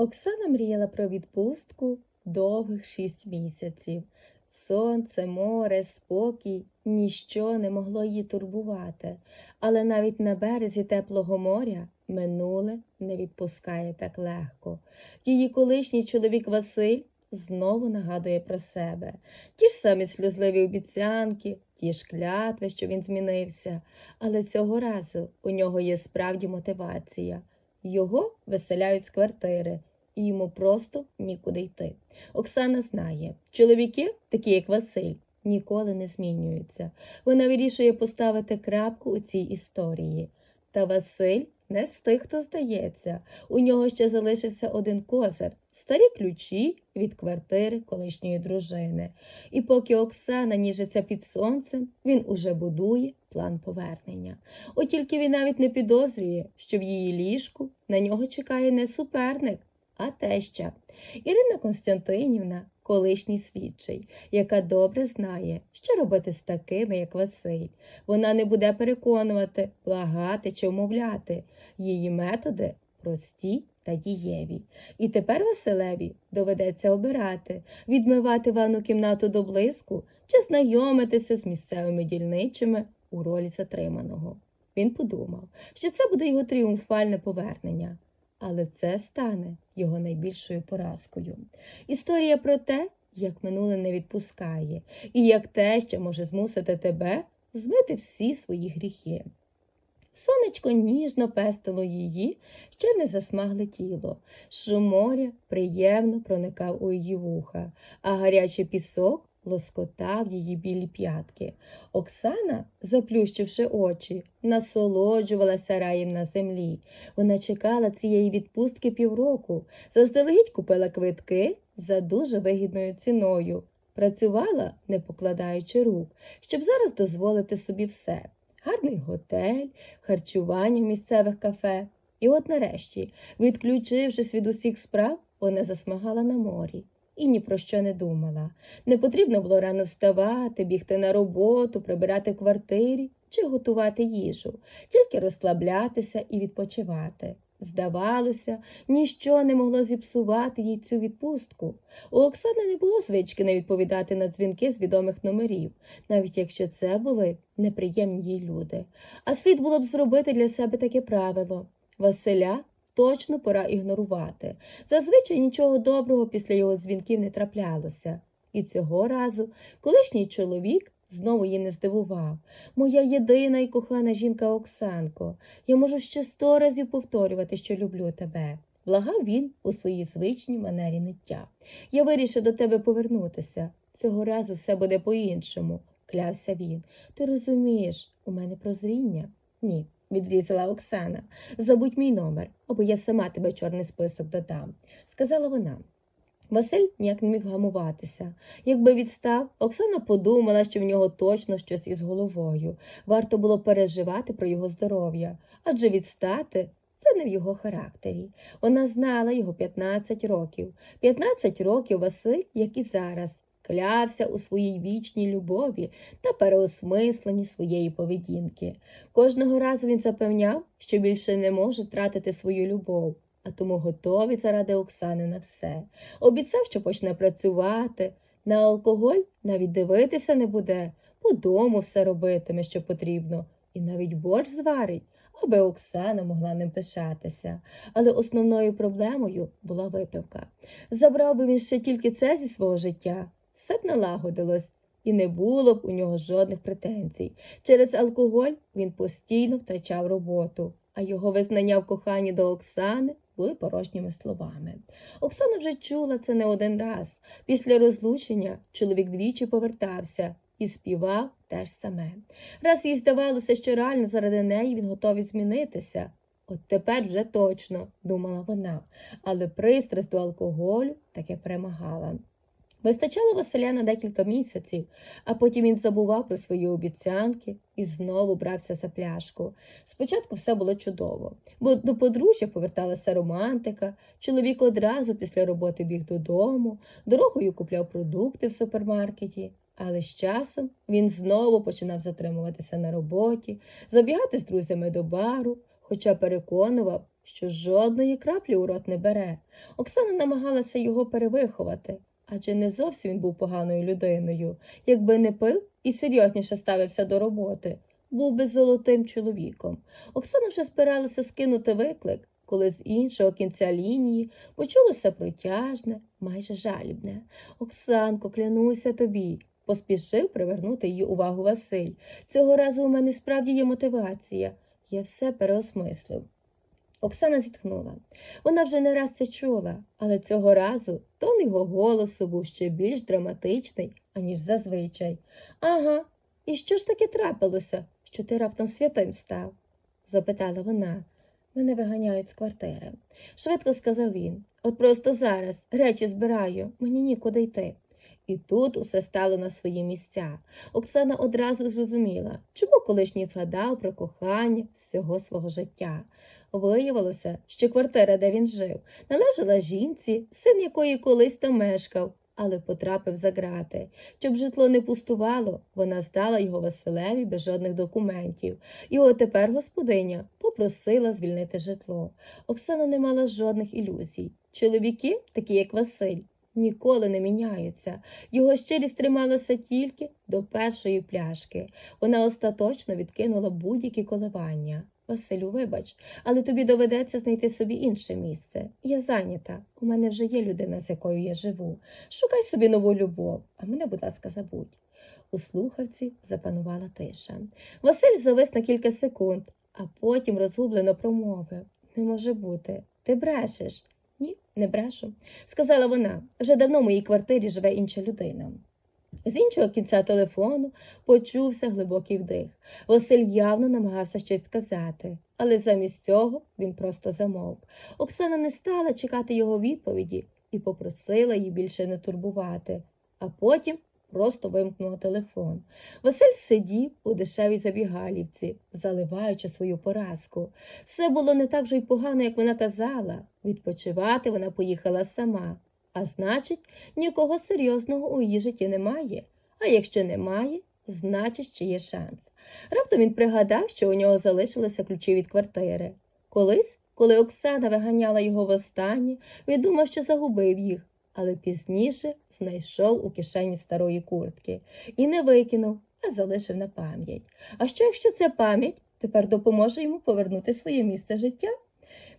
Оксана мріяла про відпустку довгих шість місяців. Сонце, море, спокій ніщо не могло її турбувати, але навіть на березі теплого моря минуле не відпускає так легко. Її колишній чоловік Василь знову нагадує про себе. Ті ж самі сльозливі обіцянки, ті ж клятви, що він змінився, але цього разу у нього є справді мотивація. Його виселяють з квартири, і йому просто нікуди йти. Оксана знає, чоловіки, такі як Василь, ніколи не змінюються. Вона вирішує поставити крапку у цій історії. Та Василь не з тих, хто здається. У нього ще залишився один козир старі ключі від квартири колишньої дружини. І поки Оксана ніжиться під сонцем, він уже будує план повернення. От тільки він навіть не підозрює, що в її ліжку на нього чекає не суперник, а теща. Ірина Константинівна, колишній слідчий, яка добре знає, що робити з такими, як Василь. Вона не буде переконувати, благати чи вмовляти. Її методи прості та дієві. І тепер Василеві доведеться обирати, відмивати ванну кімнату до блиску чи знайомитися з місцевими дільничими у ролі затриманого. Він подумав, що це буде його тріумфальне повернення, але це стане його найбільшою поразкою. Історія про те, як минуле не відпускає, і як те, що може змусити тебе змити всі свої гріхи. Сонечко ніжно пестило її, ще не засмагле тіло. Шум моря приємно проникав у її вуха, а гарячий пісок лоскотав її білі п'ятки. Оксана, заплющивши очі, насолоджувалася раєм на землі. Вона чекала цієї відпустки півроку, заздалегідь купила квитки за дуже вигідною ціною. Працювала, не покладаючи рук, щоб зараз дозволити собі все гарний готель, харчування в місцевих кафе. І от нарешті, відключившись від усіх справ, вона засмагала на морі і ні про що не думала. Не потрібно було рано вставати, бігти на роботу, прибирати квартирі чи готувати їжу, тільки розслаблятися і відпочивати. Здавалося, ніщо не могло зіпсувати їй цю відпустку. У Оксани не було звички не відповідати на дзвінки з відомих номерів, навіть якщо це були неприємні їй люди. А слід було б зробити для себе таке правило Василя точно пора ігнорувати. Зазвичай нічого доброго після його дзвінків не траплялося. І цього разу колишній чоловік знову її не здивував. Моя єдина і кохана жінка Оксанко. Я можу ще сто разів повторювати, що люблю тебе. Благав він у своїй звичній манері ниття. Я вирішив до тебе повернутися. Цього разу все буде по-іншому, клявся він. Ти розумієш, у мене прозріння? Ні, відрізала Оксана. Забудь мій номер, або я сама тебе чорний список додам, сказала вона. Василь ніяк не міг гамуватися. Якби відстав, Оксана подумала, що в нього точно щось із головою. Варто було переживати про його здоров'я, адже відстати це не в його характері. Вона знала його 15 років. 15 років Василь, як і зараз, клявся у своїй вічній любові та переосмисленні своєї поведінки. Кожного разу він запевняв, що більше не може втратити свою любов а тому готові заради Оксани на все. Обіцяв, що почне працювати. На алкоголь навіть дивитися не буде, по дому все робитиме, що потрібно, і навіть борщ зварить, аби Оксана могла ним пишатися. Але основною проблемою була випивка. Забрав би він ще тільки це зі свого життя, все б налагодилось. І не було б у нього жодних претензій. Через алкоголь він постійно втрачав роботу, а його визнання в коханні до Оксани були порожніми словами. Оксана вже чула це не один раз. Після розлучення чоловік двічі повертався і співав теж саме. Раз їй здавалося, що реально заради неї він готовий змінитися. От тепер вже точно, думала вона, але пристрасть до алкоголю таки перемагала. Вистачало Василя на декілька місяців, а потім він забував про свої обіцянки і знову брався за пляшку. Спочатку все було чудово, бо до подружжя поверталася романтика, чоловік одразу після роботи біг додому, дорогою купляв продукти в супермаркеті. Але з часом він знову починав затримуватися на роботі, забігати з друзями до бару, хоча переконував, що жодної краплі у рот не бере. Оксана намагалася його перевиховати, адже не зовсім він був поганою людиною. Якби не пив і серйозніше ставився до роботи, був би золотим чоловіком. Оксана вже збиралася скинути виклик, коли з іншого кінця лінії почулося протяжне, майже жалібне. Оксанко, клянуся тобі. Поспішив привернути її увагу Василь. Цього разу у мене справді є мотивація. Я все переосмислив. Оксана зітхнула. Вона вже не раз це чула, але цього разу тон його голосу був ще більш драматичний, аніж зазвичай. Ага, і що ж таке трапилося, що ти раптом святим став? запитала вона. Мене виганяють з квартири. Швидко сказав він. От просто зараз речі збираю, мені нікуди йти. І тут усе стало на свої місця. Оксана одразу зрозуміла, чому колишній згадав про кохання всього свого життя. Виявилося, що квартира, де він жив, належала жінці, син якої колись там мешкав, але потрапив за грати. Щоб житло не пустувало, вона здала його Василеві без жодних документів. От тепер господиня попросила звільнити житло. Оксана не мала жодних ілюзій. Чоловіки, такі як Василь, ніколи не міняються. Його щирість трималася тільки до першої пляшки. Вона остаточно відкинула будь-які коливання. Василю, вибач, але тобі доведеться знайти собі інше місце. Я зайнята. У мене вже є людина, з якою я живу. Шукай собі нову любов, а мене, будь ласка, забудь. У слухавці запанувала тиша. Василь завис на кілька секунд, а потім розгублено промовив Не може бути. Ти брешеш. Не брешу, сказала вона. Вже давно в моїй квартирі живе інша людина. З іншого кінця телефону почувся глибокий вдих. Василь явно намагався щось сказати, але замість цього він просто замовк. Оксана не стала чекати його відповіді і попросила її більше не турбувати, а потім просто вимкнула телефон. Василь сидів у дешевій забігалівці, заливаючи свою поразку. Все було не так вже й погано, як вона казала. Відпочивати вона поїхала сама. А значить, нікого серйозного у її житті немає. А якщо немає, значить, ще є шанс. Раптом він пригадав, що у нього залишилися ключі від квартири. Колись, коли Оксана виганяла його востаннє, він думав, що загубив їх, але пізніше знайшов у кишені старої куртки і не викинув, а залишив на пам'ять. А що, якщо ця пам'ять тепер допоможе йому повернути своє місце життя?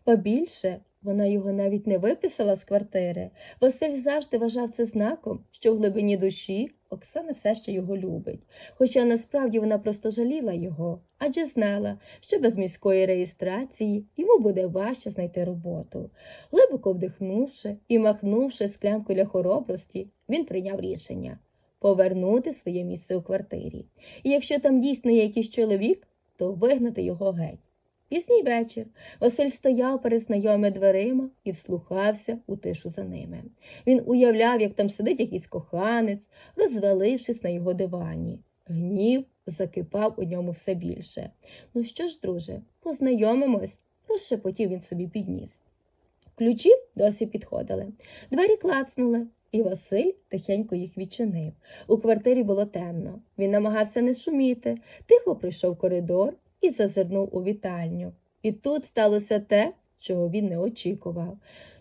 Побільше вона його навіть не виписала з квартири. Василь завжди вважав це знаком, що в глибині душі Оксана все ще його любить. Хоча насправді вона просто жаліла його, адже знала, що без міської реєстрації йому буде важче знайти роботу. Глибоко вдихнувши і махнувши склянку для хоробрості, він прийняв рішення повернути своє місце у квартирі. І якщо там дійсно є якийсь чоловік, то вигнати його геть. Пізній вечір Василь стояв перед знайомими дверима і вслухався у тишу за ними. Він уявляв, як там сидить якийсь коханець, розвалившись на його дивані. Гнів закипав у ньому все більше. Ну що ж, друже, познайомимось, розшепотів він собі підніс. Ключі досі підходили. Двері клацнули, і Василь тихенько їх відчинив. У квартирі було темно. Він намагався не шуміти, тихо прийшов коридор і зазирнув у вітальню. І тут сталося те, чого він не очікував.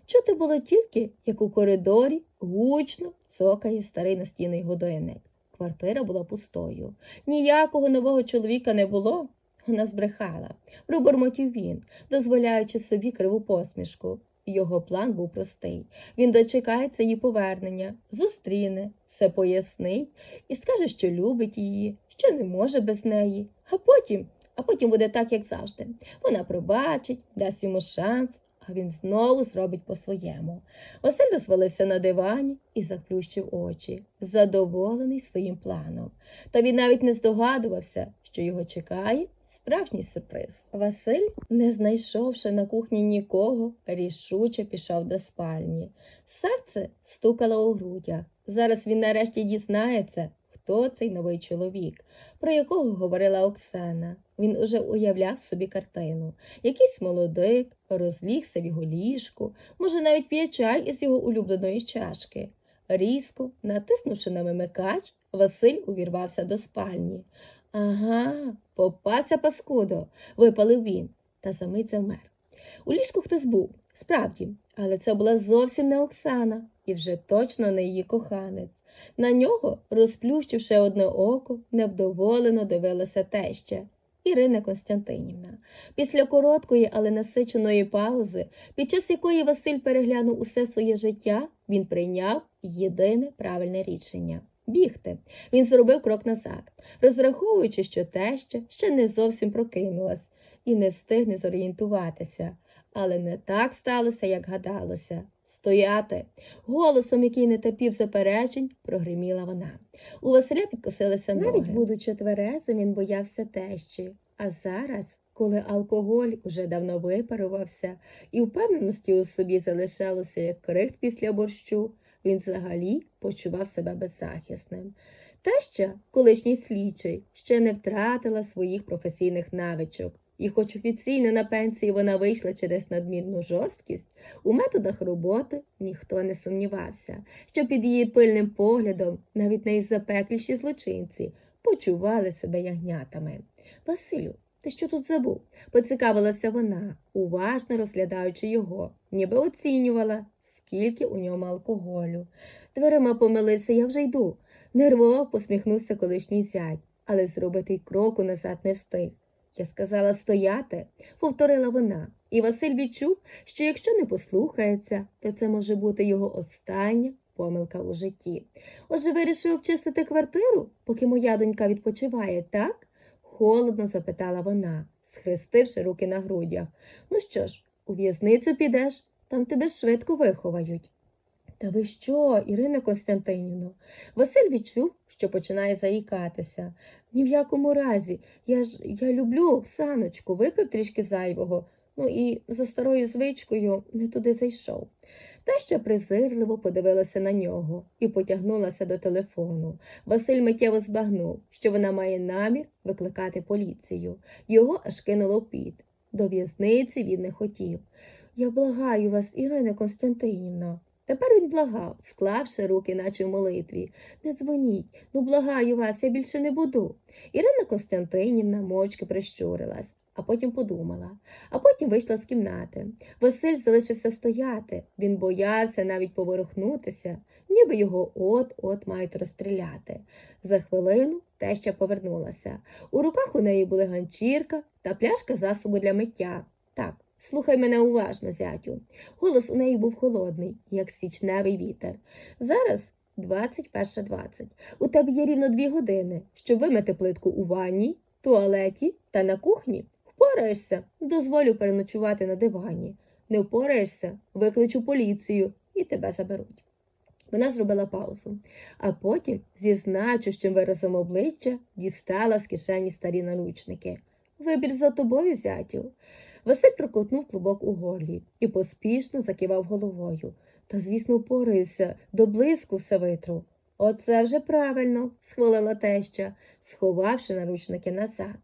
Чути було тільки, як у коридорі гучно цокає старий настінний годинник. Квартира була пустою. Ніякого нового чоловіка не було. Вона збрехала, пробурмотів він, дозволяючи собі криву посмішку. Його план був простий. Він дочекається її повернення, зустріне, все пояснить і скаже, що любить її, що не може без неї, а потім а потім буде так, як завжди. Вона пробачить, дасть йому шанс, а він знову зробить по-своєму. Василь розвалився на дивані і заплющив очі, задоволений своїм планом. Та він навіть не здогадувався, що його чекає справжній сюрприз. Василь, не знайшовши на кухні нікого, рішуче пішов до спальні. Серце стукало у грудях. Зараз він нарешті дізнається, хто цей новий чоловік, про якого говорила Оксана. Він уже уявляв собі картину. Якийсь молодик розлігся в його ліжку, може, навіть п'є чай із його улюбленої чашки. Різко, натиснувши на вимикач, Василь увірвався до спальні. Ага, попався паскудо, випалив він. та за мить завмер. У ліжку хтось був, справді, але це була зовсім не Оксана і вже точно не її коханець. На нього, розплющивши одне око, невдоволено дивилася теща. Ірина Константинівна. Після короткої, але насиченої паузи, під час якої Василь переглянув усе своє життя, він прийняв єдине правильне рішення бігти. Він зробив крок назад, розраховуючи, що теща ще не зовсім прокинулась і не встигне зорієнтуватися. Але не так сталося, як гадалося. Стояти. Голосом, який не терпів заперечень, прогриміла вона. У Василя підкосилися ноги. Навіть будучи тверезим, він боявся тещі. А зараз, коли алкоголь уже давно випарувався, і впевненості у собі залишалося як крихт після борщу, він взагалі почував себе беззахисним. Теща, колишній слідчий, ще не втратила своїх професійних навичок. І хоч офіційно на пенсії вона вийшла через надмірну жорсткість, у методах роботи ніхто не сумнівався, що під її пильним поглядом навіть найзапекліші злочинці почували себе ягнятами. Василю, ти що тут забув? поцікавилася вона, уважно розглядаючи його, ніби оцінювала, скільки у ньому алкоголю. Дверима помилився, я вже йду. Нервово посміхнувся колишній зять, але зробити й кроку назад не встиг. Я сказала стояти, повторила вона, і Василь відчув, що якщо не послухається, то це може бути його остання помилка у житті. Отже, вирішив обчистити квартиру, поки моя донька відпочиває, так? холодно запитала вона, схрестивши руки на грудях. Ну що ж, у в'язницю підеш, там тебе швидко виховають. Та ви що, Ірина Константинівна? Василь відчув, що починає заїкатися. Ні в якому разі. Я ж я люблю Оксаночку, випив трішки зайвого, ну і за старою звичкою не туди зайшов. Та ще презирливо подивилася на нього і потягнулася до телефону. Василь миттєво збагнув, що вона має намір викликати поліцію. Його аж кинуло в піт. До в'язниці він не хотів. Я благаю вас, Ірина Константинівна. Тепер він благав, склавши руки, наче в молитві. Не дзвоніть, ну благаю вас, я більше не буду. Ірина Костянтинівна мовчки прищурилась, а потім подумала, а потім вийшла з кімнати. Василь залишився стояти. Він боявся навіть поворухнутися, ніби його от-от мають розстріляти. За хвилину теща повернулася. У руках у неї були ганчірка та пляшка засобу для миття. Так, Слухай мене уважно, зятю. Голос у неї був холодний, як січневий вітер. Зараз 21.20. У тебе є рівно дві години, щоб вимити плитку у ванні, туалеті та на кухні. Впораєшся, дозволю переночувати на дивані. Не впораєшся, викличу поліцію і тебе заберуть. Вона зробила паузу, а потім, зі значущим виразом обличчя, дістала з кишені старі наручники. Вибір за тобою, зятю. Василь прокотнув клубок у горлі і поспішно закивав головою. Та, звісно, впораюся, до блиску все витру. Оце вже правильно, схвалила теща, сховавши наручники назад.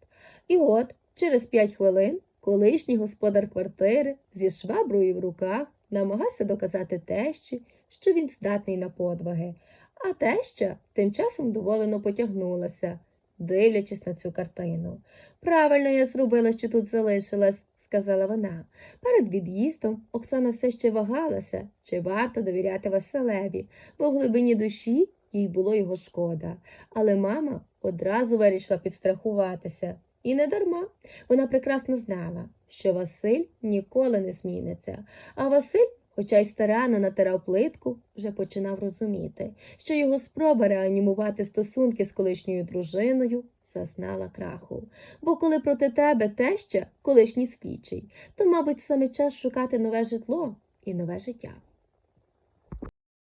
І от, через п'ять хвилин, колишній господар квартири зі шваброю в руках намагався доказати тещі, що він здатний на подвиги, а теща тим часом доволено потягнулася, дивлячись на цю картину. Правильно я зробила, що тут залишилась, сказала вона. Перед від'їздом Оксана все ще вагалася, чи варто довіряти Василеві, бо в глибині душі їй було його шкода. Але мама одразу вирішила підстрахуватися. І не дарма. Вона прекрасно знала, що Василь ніколи не зміниться. А Василь, хоча й старанно натирав плитку, вже починав розуміти, що його спроба реанімувати стосунки з колишньою дружиною зазнала краху. Бо коли проти тебе теща, колишній слідчий, то, мабуть, саме час шукати нове житло і нове життя.